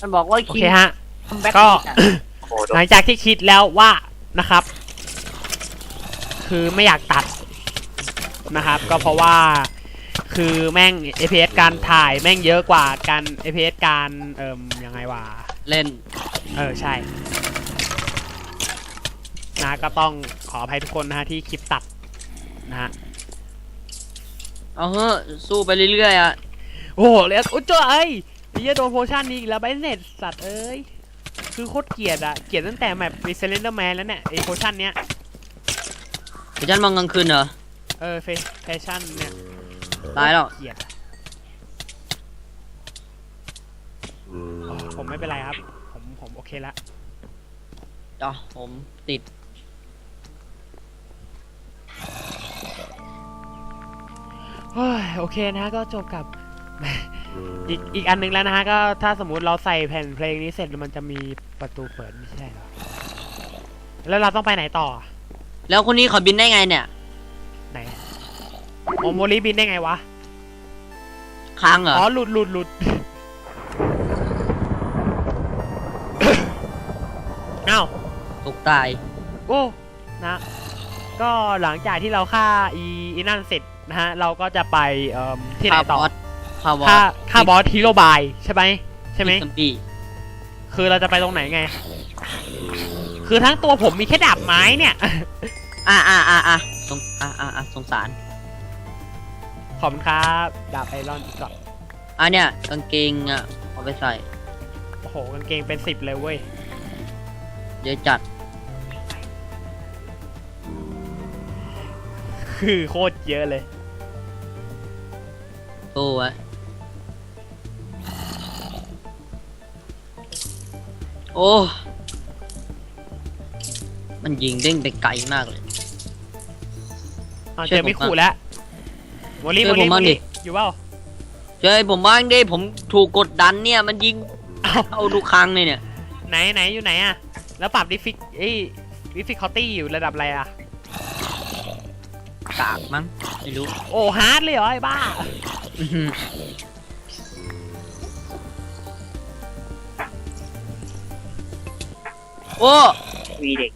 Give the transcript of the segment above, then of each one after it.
มันบอกว่าโอคิเคงฮะแบ็คก็โอ้โหโดหลันงจากที่คิดแล้วว่านะครับ คือไม่อยากตัดนะครับ ก็เพราะว่าคือแม่ง APS การถ่ายแม่งเยอะกว่าการ APS การเอ่มยังไงวะเล่น เออใช่นะก็ต้องขออภัยทุกคนนะฮะที่คลิปตัดนะฮะเอาเฮ้อะสู้ไปเรื่อยๆอะโอ้โหเลยอุ้ยเจ้าเอ้ย นี่จะโดนโพชั่นนี้อีกแล้วไบเน็ตสัตว์เอ้ย คือโคตรเกลียดอะเกลียดตั้งแต่แมปเซเลนเดอร์แมนแล้วเนี่ยไอโพชั่นเนี้ยเดี๋ยวฉันมองกลางคืนเหรอ เออแฟชั่นเนี่ยตายแล้ว เกลียดอะโอ้ผมไม่เป็นไรครับ ผมผมโอเคละ อ๋อ ผมติด เฮ้ยโอเคนะก็จบกับ อีกอีกอันหนึงแล้วนะฮะก็ถ้าสมมุติเราใส่แผ่นเพลงนี้เสร็จแล้วมันจะมีประตูเปิดไม่ใช่เหรอแล้วเราต้องไปไหนต่อแล้วคนนี้เขาบินได้ไงเนี่ย ไหนโอโมริบินได้ไงวะค้างเหรออ๋อหลุดหลุดหลุดเอ้าตกตาย โอ้นะ ก็หลังจากที่เราฆ่าอีอีนั่นเสร็จนะฮะ เราก็จะไปเอ่มที่ไหนต่อฆ่า บอสฆ่าบอสฆ่าฆ่าบอสฮีโร่บายใช่ไหมใช่ไหมซอมบี้คือเราจะไปตรงไหนไง คือทั้งตัวผมมีแค่ดาบไม้เนี่ย อะอะอะอะสงอะอะอะสงสาร ขอบคุณครับดาบไอรอนอีกก่อนอะเนี่ยกางเกงอะเอาไปใส่ โอ้โหกางเกงเป็นสิบเลยเว้ยเดี๋ยวจัด คือโคตรเยอะเลยตู้ไว้ โอ้ มันยิงเด้งไปไกลมากเลยเอาช่เจวยอผมมิขู่แล้วโมลี่ช่โมวยผมลี่โมบ้างดิลี่อยู่เปล่าเจ้ยผมบ้างดิผมถูกกดดันเนี่ย มันยิงเอ้าเอาทุกครั้งเลยเนี่ย ไหนไหนอยู่ไหนอะแล้วปรับดิฟิกเอ้ยดิฟิคอตี้อยู่ระดับอะไรอะกากมั้งไม่รู้โอ้ฮาร์ดเลยเหรอไอ้บ้าอื้อหือ โอ้มีเด็ก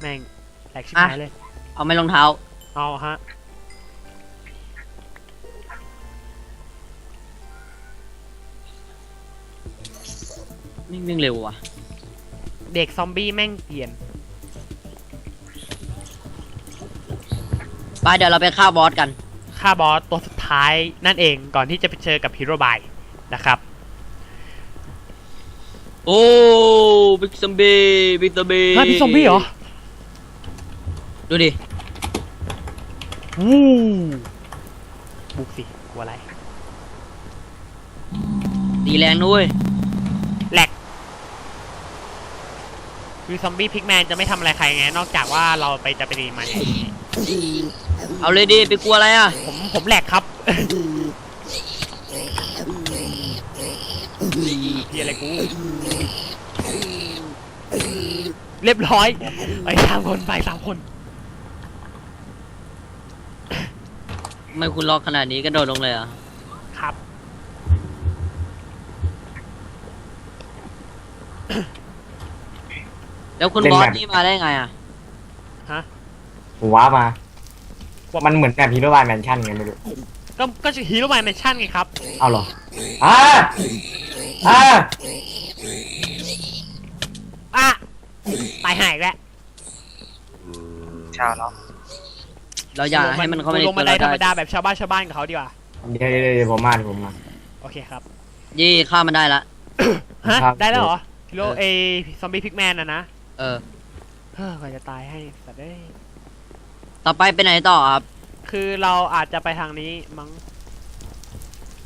แม่งแหลกชิบอะหายเลย เอาไม่รองเท้า เอาฮะวิ่งวิ่งเร็วว่ะ เด็กซอมบี้แม่งเปลี่ยนไปเดี๋ยวเราไปฆ่าบอสกัน ฆ่าบอสตัวสุดท้ายนั่นเองก่อนที่จะไปเจอกับฮีโร่บายนะครับ โอ้บิ๊กซอมบี้บิ๊กซอมบี้ฮะพี่ซอมบี้เหรอ ดูดิวู้บุกสิกลัวอะไร ตีแรงด้วย แหลก คือซอมบี้พิกแมนจะไม่ทำอะไรใครไง นอกจากว่าเราไปจะไปตีมันเอาเลยดิไปกลัวอะไรอะ ผมผมแหลกครับ พี่อะไรกูเรียบร้อยไปสามคนไปสามคนทำไมคุณล็อกขนาดนี้กระโดดลงเลยเหรอะครับ แล้วคุณเล่นบอสแบบ นี่มาได้ไงอะผมว้ามา ว่ามันเหมือนแบบฮีโร่บายแมนชั่นไงไม่รู้ ก็ก็จะฮีโร่แมนเนชั่นไงครับ เอาเหรออ่าอ่าอะ ตายหายแล้วชาวเนาะเราอยากให้มันเข้ามาในลงตัมาวได้เราธรรมได้ดาแบบชาวบ้านชาวบ้านกับเขาดีกว่า เดี๋ยวเดี๋ยวเดี๋ยวผมมาเดี๋ยวผมมา โอเคครับ ยี่ฆ่ามันได้ละ ฮะ ครับ ได้แล้วเหรอฮีโร่เอซอมบี้พิกแมนนะนะ เออ เฮ้ยกว่าจะตายให้สัตว์เอ้ยต่อไปไปไหนต่อครับ คือเราอาจจะไปทางนี้มั้ง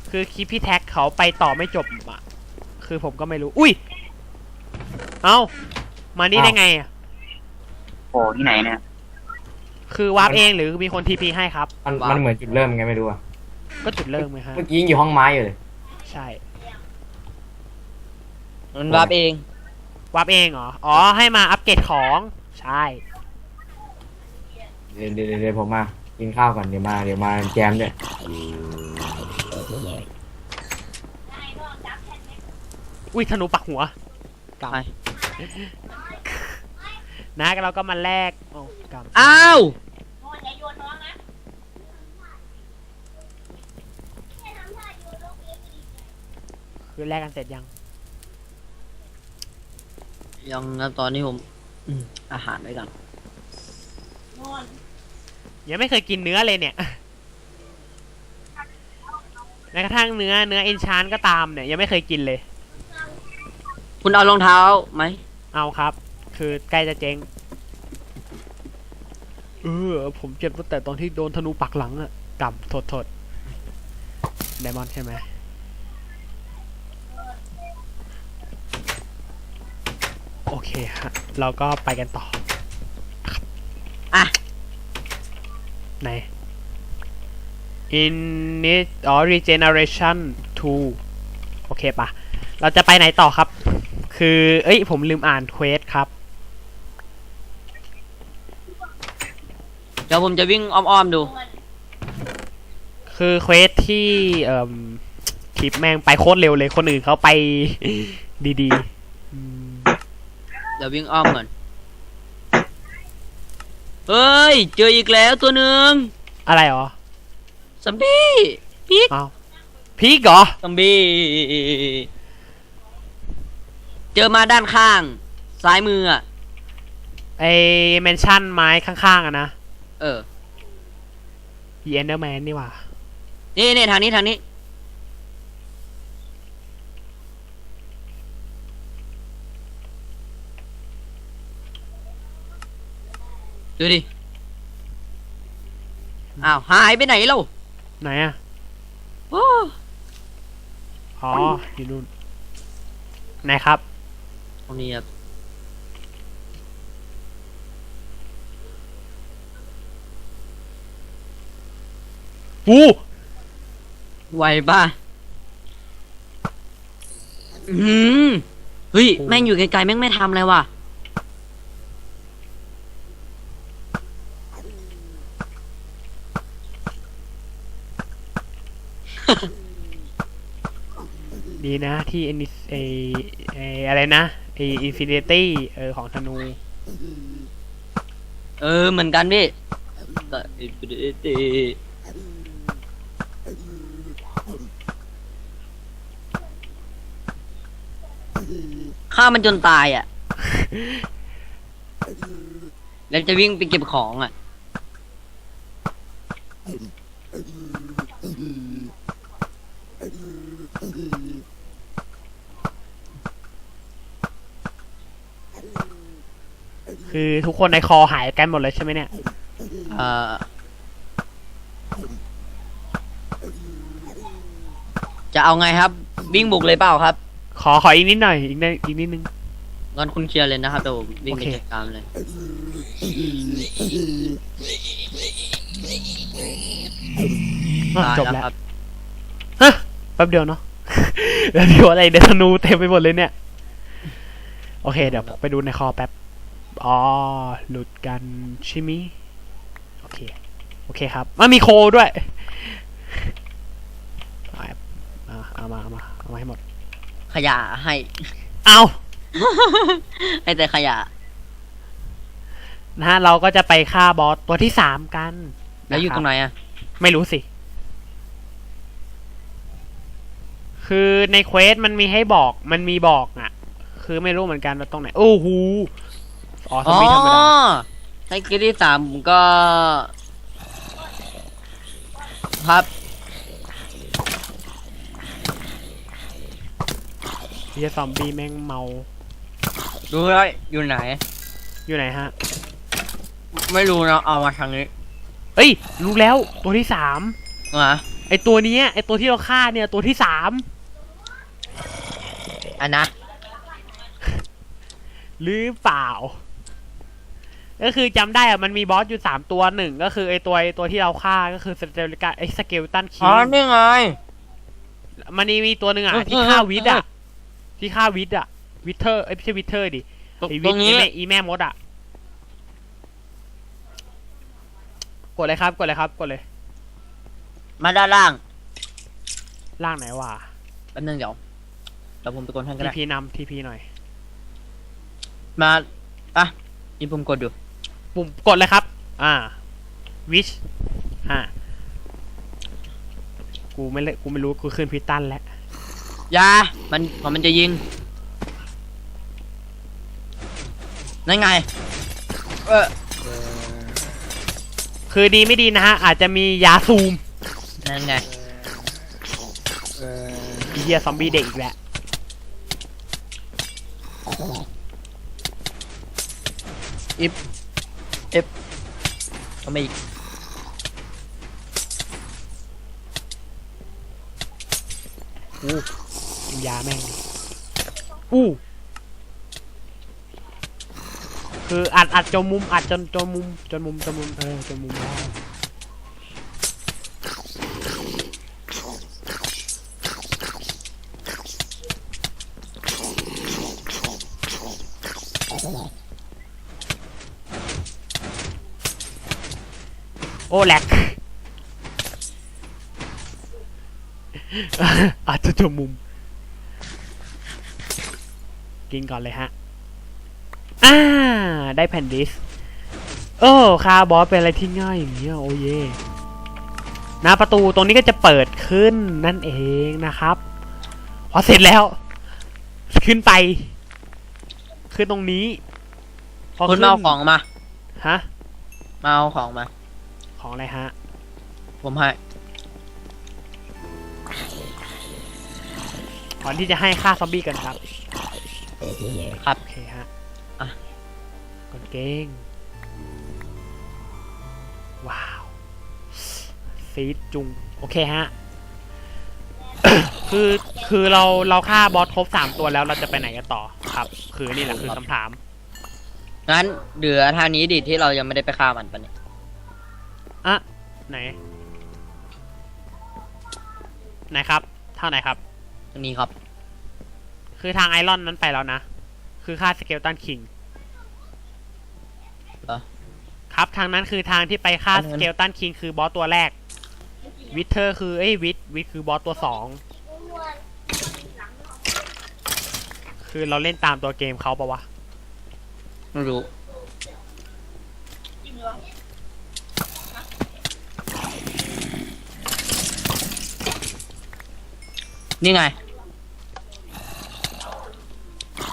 คือคลิปพี่แท็กเขาไปต่อไม่จบอะ คือผมก็ไม่รู้ อุ้ย เอ้า มานี่ได้ไงอะโอ้ที่ไหนเนี่ย คือวาร์ปเองหรือมีคนทีพีให้ครับ มันมันเหมือนจุดเริ่มไงไม่รู้อะก็จุดเริ่มไหมฮะ เมื่อกี้ยังอยู่ห้องไม้อยู่เลย ใช่ มันวาร์ปเอง วาร์ปเองเหรอ อ๋อ ให้มาอัปเกรดของ ใช่ เดี๋ยวเดี๋ยวเดี๋ยวผมมา กินข้าวก่อนเดี๋ยวมาเดี๋ยวมาแจมด้วยอุ้ยธนูปักหัวกไปำนะเราก็มาแลกโอ้กำอ้าว คือแลกกันเสร็จยัง ยังนะตอนนี้ผมอืมอาหารไว้ก่อนยังไม่เคยกินเนื้อเลยเนี่ยแม้กระทั่งเนื้อเนื้อเอนชานก็ตามเนี่ย ยังไม่เคยกินเลย คุณเอารองเท้าไหมเอาครับ คือใกล้จะเจ๊งเออผมเจ็บตั้งแต่ตอนที่โดนธนูปักหลังอะกำโทษโทษไดมอนด์ใช่ไหม โอ เคฮะ เราก็ไปกันต่ออะไหน init อ๋อ regeneration 2 โอเคปะเราจะไปไหนต่อครับ คือ เอ้ย ผมลืมอ่านเควสครับ เดี๋ยวผมจะวิ่งอ้อมๆดู คือเควสที่เอ่มคลิปแม่งไปโคตรเร็วเลยคนอื่นเขาไปดีๆอืม เดี๋ยววิ่งอ้อมก่อน เฮ้ย เจออีกแล้วตัวหนึ่งอะไรเหรอซัมบี้พีกอ้าวพีกเหรอซัมบี้ เจอมาด้านข้าง ซ้ายมืออะไอเมนชั่นไม้ข้างๆอะนะเออ อีเอนเดอร์แมนนี่หว่า นี่นี่ทางนี้ทางนี้ ดูดิ อ้าว หายไปไหนเล่าไหนอะโอ้อ๋ออยู่นู่นไหนครับ ตรงนี้ครับอู้ไวป่ะอือหือเฮ้ย แม่งอยู่ไกลๆแม่งไม่ทำเลยว่ะ ดีนะที่เอนิสเอเออะไรนะไออินฟินิตี้เออของธนู เออเหมือนกันพี่ฆ่ามันจนตายอะ แล้วจะวิ่งไปเก็บของอะ คือ ทุกคนในคอหายกันหมดเลยใช่ไหมเนี่ย เอ่อ จะเอาไงครับ วิ่งบุกเลยเปล่าครับขอขออีกนิดหน่อยอีกนิดอีกนิดนึง งั้นคุณเคลียร์เลยนะครับเดี๋ยวผมวิ่งไปโอเค จัดการเลย อะตายจบแล้วแล้วครับ ฮะแป๊บเดียวเนาะ แล้วเดี๋ยวอะไรเดี๋ยวธนูเต็มไปหมดเลยเนี่ย โอเค เดี๋ยวผมไปดูในคอแป๊บ อ๋อ หลุดกันใช่มิโอเค โอเคครับมันมีโคด้วยเอาอะเอามาเอามาเอามาให้หมด ขยะให้ เอาให้แต่ขยะ นะฮะ เราก็จะไปฆ่าบอสตัวที่สามกัน แล้วอยู่ตรงไหนอะ ไม่รู้สิ คือในเควสมันมีให้บอก มันมีบอกอะ คือไม่รู้เหมือนกันว่าตรงไหน โอ้โห อ๋อสอ๋อมีธรรมดาในเกมที่สามผมก็ ครับเฮียซอมบี้แม่งเมา ดูแล้วอยู่ไหน อยู่ไหนฮะ ไม่รู้นะเอามาทางนี้เอ้ย รู้แล้วตัวที่สามมาไอตัวเนี้ยไอตัวที่เราฆ่าเนี่ยตัวที่สามอันนะหรือเปล่า ก็คือจำได้อะมันมีบอสอยู่สามตัวหนึ่งก็คือไอตัวไอตัวที่เราฆ่าก็คือสเตลิกาไอสเกลตันคิอ๋อนี่ไงมันนี่มีตัวหนึ่งอะเออที่ฆ่าเออวิทย์อะ ที่ฆ่าวิทย์อะ วิเทอร์ไอยไม่ใช่วิเทอร์ดิตรงไอตวิรทงย์นี้อีแม่อีแม่มดอะกดเลยครับกดเลยครับกดเลย มาด้านล่าง ล่างไหนวะแป๊บนึงเดี๋ยวเดี๋ยวผมไปกดให้ก็ทีได้พีนำทีพีหน่อย มาอะนี่ผมกดอยู่ ปุ่มกดเลยครับ อ่าวิชอ่า กูไม่เลยกูไม่รู้กูขึ้นพิตันแล้วอยา มันพอมันจะยิง นั่นไง เออคือดีไม่ดีนะฮะ อาจจะมียาซูมนั่นไง ไอ้เฮียซอมบี้เด็กอีกแล้ว ก็ไม่อีกอู้กินยาแม่งดิอู้คืออัดอัดจนมุมอัดจนจนมุมจนมุมจนมุมเออจนมุมได้ โอ้แหลกอาจจะจนมุม กินก่อนเลยฮะ อ่า ได้แผ่นดิส โอ้คาบอสเป็นอะไรที่ง่ายอย่างเงี้ยโอ้เย่หน้าประตูตรงนี้ก็จะเปิดขึ้นนั่นเองนะครับ พอเสร็จแล้ว ขึ้นไป ขึ้นตรงนี้ พอคุณขึ้นมาเอาของมา ฮะ มาเอาของมา ของอะไรฮะ ผมให้ก่อนที่จะให้ฆ่าซอมบี้กันครับ ครับ โอเคฮะอะกดเก้งว้าว ซีดจุง โอเคฮะ คือ คือเรา เราฆ่าบอสครบสามตัวแล้วเราจะไปไหนกันต่อครับ คือนี่แหละคือคำถาม งั้นเหลือทางนี้ดิที่เรายังไม่ได้ไปฆ่ามันปะเนี่ย อะไหน ไหนครับเท่าไหนครับทางนี้ครับ คือทางไอรอนนั้นไปแล้วนะ คือฆ่าสเกลตันคิงเหรอ ครับทางนั้นคือทางที่ไปฆ่าอันสนั้นเกลตันคิงคือบอสตัวแรก วิเทอร์คือเอ้ยวิทวิทคือบอสตัวสอง คือเราเล่นตามตัวเกมเขาปะวะ ไม่รู้ นี่ไง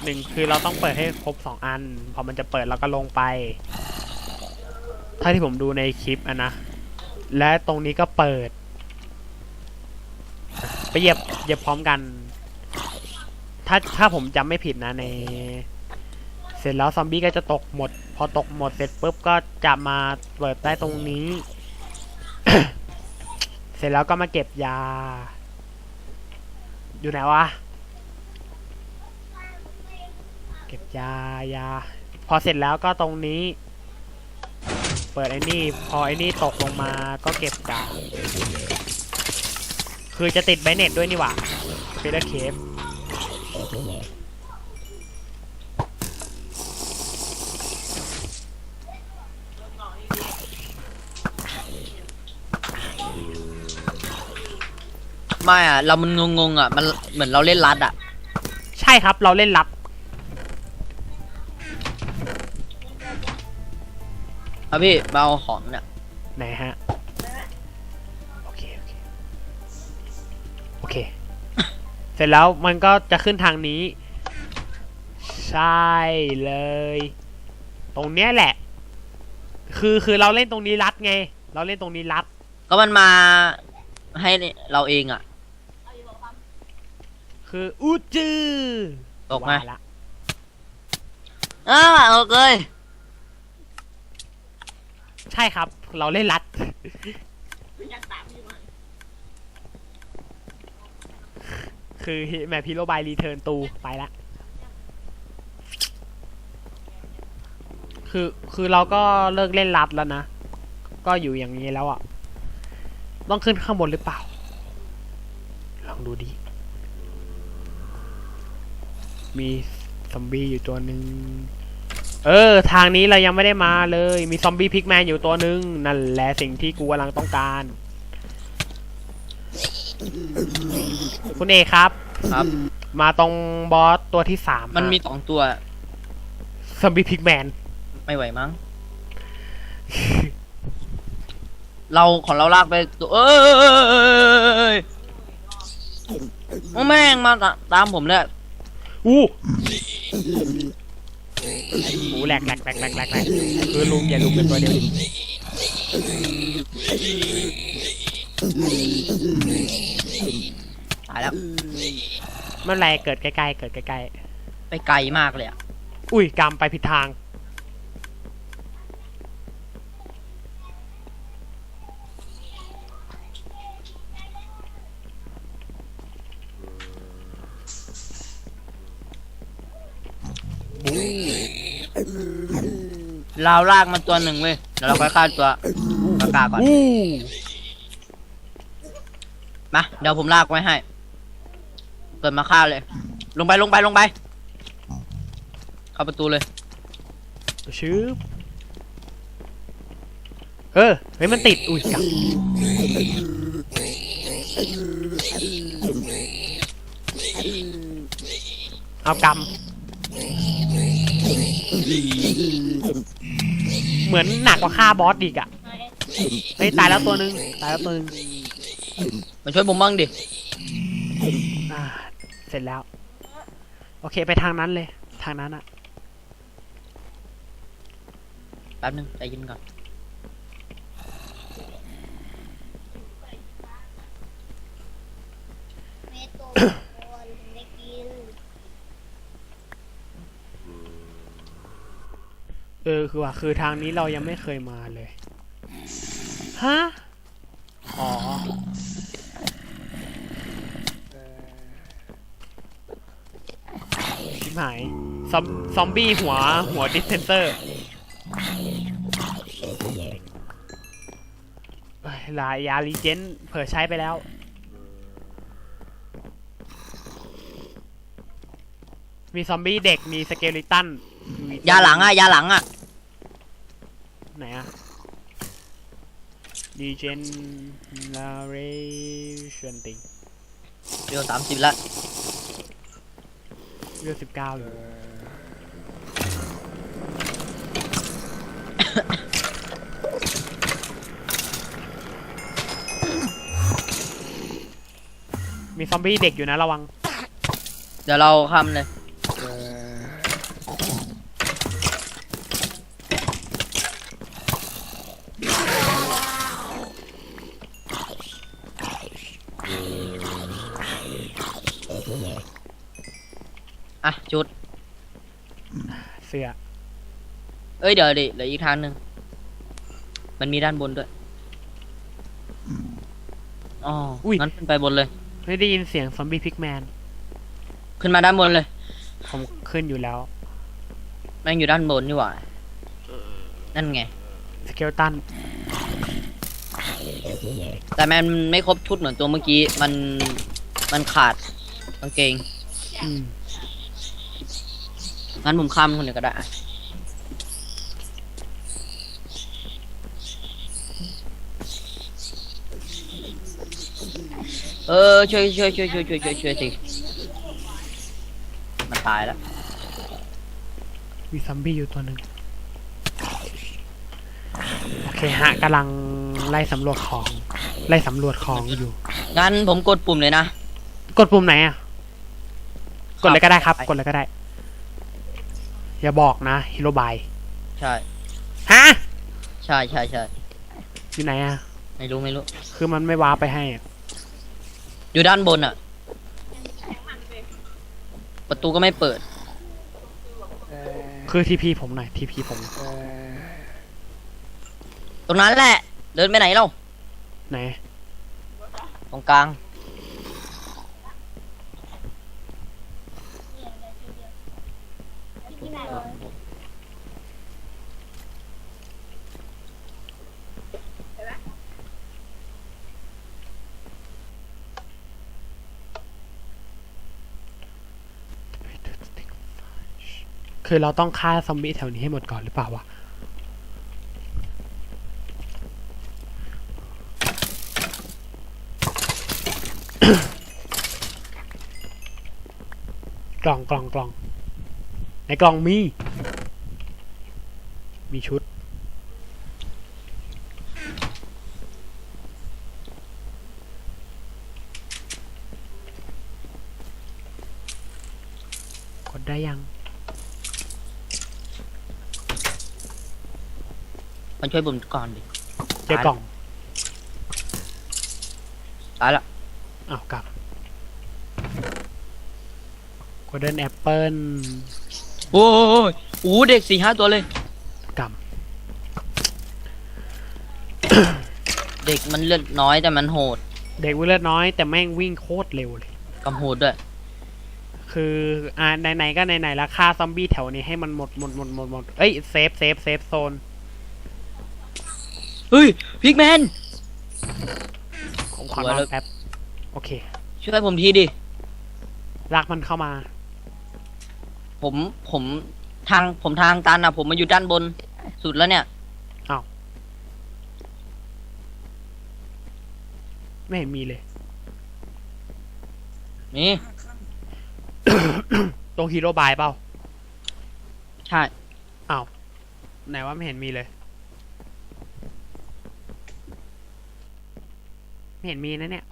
หนึ่งคือเราต้องเปิดให้ครบสองอัน พอมันจะเปิดเราก็ลงไป ถ้าที่ผมดูในคลิปอะนะ และตรงนี้ก็เปิด ไปเหยียบเหยียบพร้อมกัน ถ้าถ้าผมจำไม่ผิดนะใน เสร็จแล้วซอมบี้ก็จะตกหมด พอตกหมดเสร็จปุ๊บก็จะมาเปิดได้ตรงนี้ เสร็จแล้วก็มาเก็บยา อยู่ไหนวะ เก็บยายา พอเสร็จแล้วก็ตรงนี้ เปิดไอ้นี่ พอไอ้นี่ตกลงมาก็เก็บยาคือจะติดไบเน็ตด้วยนี่หว่าฟิลเลอร์เคฟ ไม่อะเรามันงงๆอะมันเหมือนเราเล่นรัดอะใช่ครับเราเล่นลับ เอาพี่มาเอาของเนี่ยไหนฮะ โอเค โอเค โอเค เสร็จแล้วมันก็จะขึ้นทางนี้ ใช่เลย ตรงเนี้ยแหละ คือคือเราเล่นตรงนี้รัดไง เราเล่นตรงนี้รัด ก็มันมาให้เราเองอะ คืออูจือตกไหม ว่าละอ่าโอเคใช่ครับ เราเล่นรัด คือแมพพีโรบายรีเทิร์นตูไปละ คือคือเราก็เลิกเล่นรัดแล้วนะ ก็อยู่อย่างนี้แล้วอะ ต้องขึ้นข้างบนหรือเปล่า ลองดูดิ มีซอมบี้อยู่ตัวหนึ่งเออ ทางนี้เรายังไม่ได้มาเลย มีซอมบี้พิกแมนอยู่ตัวนึงนั่นแหละสิ่งที่กูกำลังต้องการ คุณเอกครับ ครับ มาตรงบอสตัวที่สามมันมีฮะสองตัวซอมบี้พิกแมนไม่ไหวมั้ง เราของเราลากไปตัวเอ้ยโอ้แม่งมาตาตามผมเลย อู้หูแหลกแหลกแหลกแหลกแหลกแหลกคือลุงอย่าลุงเป็นตัวเดียวดิตายแล้วเมื่อไรเกิดใกล้ๆเกิดใกล้ไปไกลมากเลยอะๆอุ้ยกำไปผิดทาง เราลากมาตัวหนึ่งเว้ยเดี๋ยวเราค่อยฆ่าตัวกากาก่อนอู้มาเดี๋ยวผมลากไว้ให้ เกิดมาฆ่าเลย ลงไปลงไปลงไป เข้าประตูเลย ชืบเออ เฮ้ยมันติด อุ้ยกำเอากำ เหมือนหนักกว่าฆ่าบอสอีกอะเฮ้ยตายแล้วตัวหนึ่งตายแล้วตัวหนึ่งมาช่วยผมบ้างดิอ่าเสร็จแล้ว โอเคไปทางนั้นเลย ทางนั้นอะแป๊บนึงใจเย็นก่อน เมโตคนได้กิน เออ คือว่าคือทางนี้เรายังไม่เคยมาเลยฮะอ๋อชิบหายซอมซอมบี้หัวหัวดิสเพนเซอร์ลายยาลีเจนเผื่อใช้ไปแล้วมีซอมบี้เด็ก มีสเกลิตัน ยาหลังอะ ยาหลังอะ ไหนอะ ดีเจนลาเรชันติงเดี๋ยวสามสิบละเลือสิบเก้าอยู่มีซอมบี้เด็กอยู่นะระวัง เดี๋ยวเราคำเลย อะ จุด เสือเอ้ยเดี๋ยวดิเหลืออีกทางหนึ่งมันมีด้านบนด้วยอ๋ออยงั้นขึ้นไปบนเลยไม่ได้ยินเสียงซอมบี้พิกแมน ขึ้นมาด้านบนเลย ผมขึ้นอยู่แล้ว แม่งอยู่ด้านบนนี่หว่านั่นไง สเกลตัน แต่มันไม่ครบชุดเหมือนตัวเมื่อกี้ มัน มันขาดกางเกง อืม งั้นผมข้ามคนเดียวก็ได้อะเออช่วยช่วยช่วยช่วยช่วยช่วยช่วยสิมันตายแล้วมีซอมบี้อยู่ตัวหนึ่งโอเคฮะกำลังไล่สำรวจของ ไล่สำรวจของอยู่ งั้นผมกดปุ่มเลยนะ กดปุ่มไหนอะ กดเลยก็ได้ครับ กดเลยก็ได้ อย่าบอกนะฮิโรบายใช่ฮะใช่ใช่ใช่อยู่ไหนอะไม่รู้ไม่รู้ คือมันไม่ว้าร์ปไปให้อะอยู่ด้านบนอะ ประตูก็ไม่เปิด คือทีพีผมหน่อยทีพีผมตรงนั้นแหละ เดินไปไหนเล่าไหน ตรงกลาง คือเราต้องฆ่าซอมบี้แถวนี้ให้หมดก่อนหรือเปล่าวะกล่องกล่องกล่อง ในกล่องมี มีชุด กดได้ยัง มันช่วยผมก่อนดิเจอกล่องตายละอ้าวกลับ Golden Apple โอ้ยโอ้เด็กสี่ห้าตัวเลย กเด็กมันเลือดน้อยแต่มันโหดำเด็กวิ่งเลือดน้อยแต่แม่งวิ่งโคตรเร็วเลย กำโหดด้วย คืออ่าไหนๆก็ไหนๆแล้วฆ่าซอมบี้แถวนี้ให้มันหมดหมดหมดหมดหมดเอ้ยเซฟเซฟเซฟโซน เฮ้ยพิกแมน ผมขอสวยนอแล้นวแป๊บโอเค ช่วยผมทีดิ ลากมันเข้ามา ผมผมทางผมทางตันอะ ผมมาอยู่ด้านบนสุดแล้วเนี่ย ไม่เห็นมีเลย นี่ ตรงฮีโร่บายเปล่าใช่ ไหนว่าไม่เห็นมีเลย ไม่ เห็นมีนะเนี่ย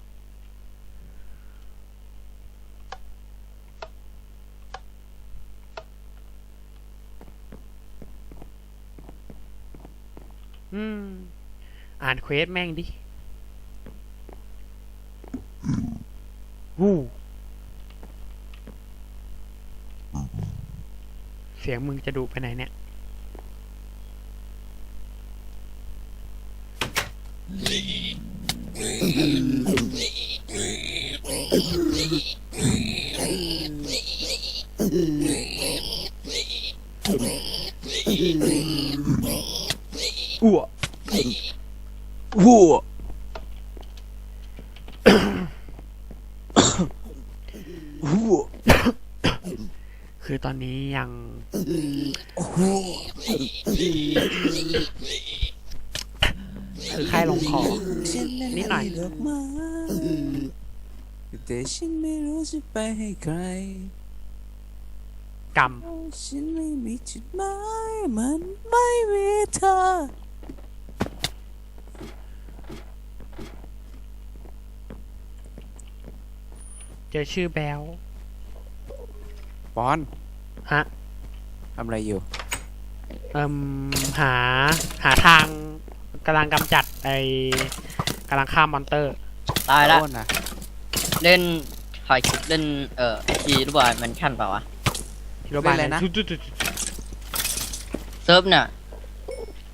อืม อ่านเควสแม่งดิวู้เสียงมึงจะดุไปไหนเนี่ย อ้วอ้วอ้วคือตอนนี้ยัง คือไข้ลงคอ นิดหน่อย ดอกไม้ แต่ฉันไม่รู้จะไปให้ใครกรรมฉันไม่มีจุดหมายมันไม่มีเธอ เจอชื่อแบลปอน ฮะทำอะไรอยู่ เอ่มหา หาทางกำลังกำจัดไอกำลังฆ่ามอนเตอร์ ตายละโอ้นะเล่นถ่ายคลิปเล่นเอ่อจีหรือเปล่ามันขั้นเปล่าวะ ฮิโรบายจุดจุดจุดเซิร์ฟเนี่ย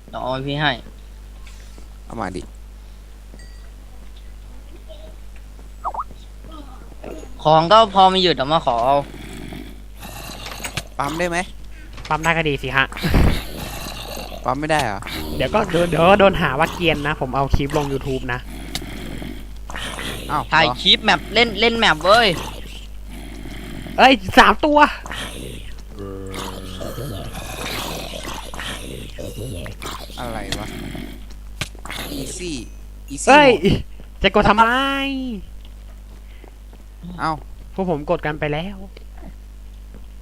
เดี๋ยวเอาไว้พี่ให้ เอามาดิของก็พอมีอยู่แต่มาขอเอาปั๊มได้ไหมปั๊มได้ก็ดีสิฮะ ปั๊มไม่ได้เหรอเดี๋ยวก็เดี๋ยวเดี๋ยวก็โดนหาว่าเกรียนนะ ผมเอาคลิปลง YouTube นะ อ้าวถ่ายเหรอคลิปแมปเล่นเล่นแมปเว้ยเอ้ยสามตัว อะไรวะ easy easy เอ้ย mode จะกดทำไม เอ้าพวกผมกดกันไปแล้ว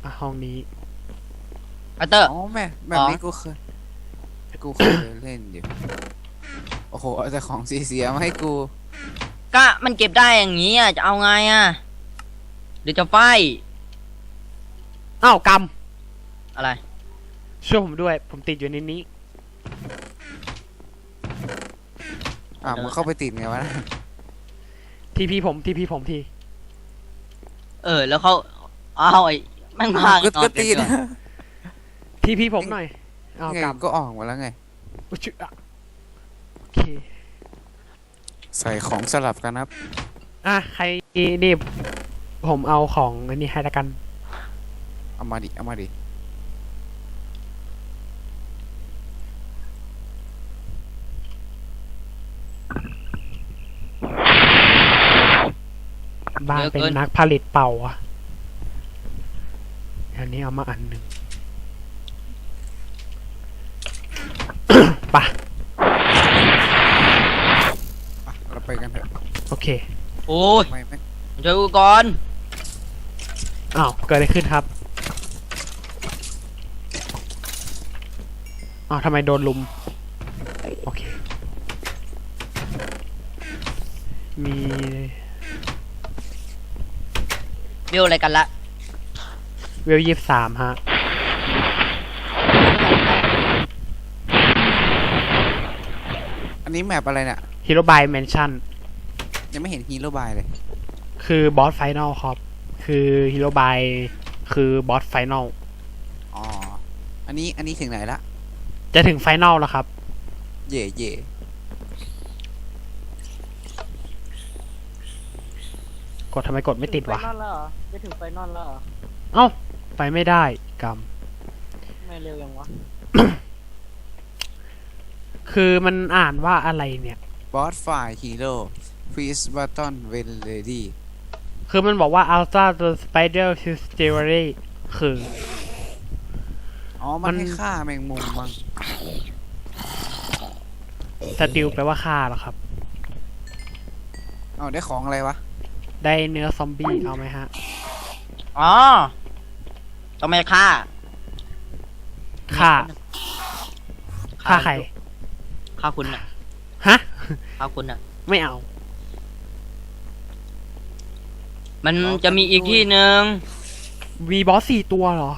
อะห้องนี้ อัเตอร์ อ๋อแม่แบบอ๋อนี้กูเคย กูเคยเล่นอยู่ โอ้โหเอาแต่ของเสียๆมาให้กู ก็มันเก็บได้อย่างนี้อะจะเอาไงอะเดี๋ยวจะไฟอ้าวกรรมอะไรช่วยผมด้วย ผมติดอยู่ในนี้ อะมึงเข้าไปติดไงวะทีพีผมทีพีผมที เออ แล้วเขาอ้าวไอ้แม่งพาก็นอนก็เต็มติดตัวทีพีผมหน่อยอ้าวไงกรรมก็ออกมาแล้วไงอุ๊ยชื่ออะโอเค ใส่ของสลับกันครับ อะใครดิบผมเอาของอันนี้ให้ละกัน เอามาดิ เอามาดิ บ้านเป็นนักผลิตเป่าอะอันนี้เอามาอันหนึ่งป่ะ ไปกันเถอะโอเคโอ้ยทำไมไม่ช่วยกูก่อนอ้าวเกิดอะไรขึ้นครับอ้าวทำไมโดนลุมโอเค มีเบลอะไรกันละเวลยี่สามฮะอันนี้แมปอะไรเนี่ย ฮีโร่บายแมนชั่นยังไม่เห็นฮีโร่บายเลย คือบอสไฟนอลครับ คือฮีโร่บายคือบอสไฟนอลอ๋อ อันนี้อันนี้ถึงไหนละ จะถึงไฟนอลแล้วครับ เย่เย่กดทำไมกดไม่ติดวะไฟนอลแล้วเหรอจะถึงไฟนอลแล้วเหรอเอ้า ไปไม่ได้กรรม ไม่เร็วยังวะ คือมันอ่านว่าอะไรเนี่ย บอสฝ่ายฮีโร่ฟรีสบัตตอนเวนเลดี้คือมันบอกว่า Ultra the Spider Hysteria คือ อ๋อมันมันให้ฆ่าแมงมุมมั้งสติลแปลว่าฆ่าเหรอครับ เอาได้ของอะไรวะ ได้เนื้อซอมบี้เอาไหมฮะ อ๋อ ต้องไม่ฆ่า ฆ่า ฆ่าใคร ฆ่าคุณน่ะ ฮะฆ่าคุณน่ะ ไม่เอา มันจะมีอีกที่หนึ่งมีบอสสี่ตัวเหรอ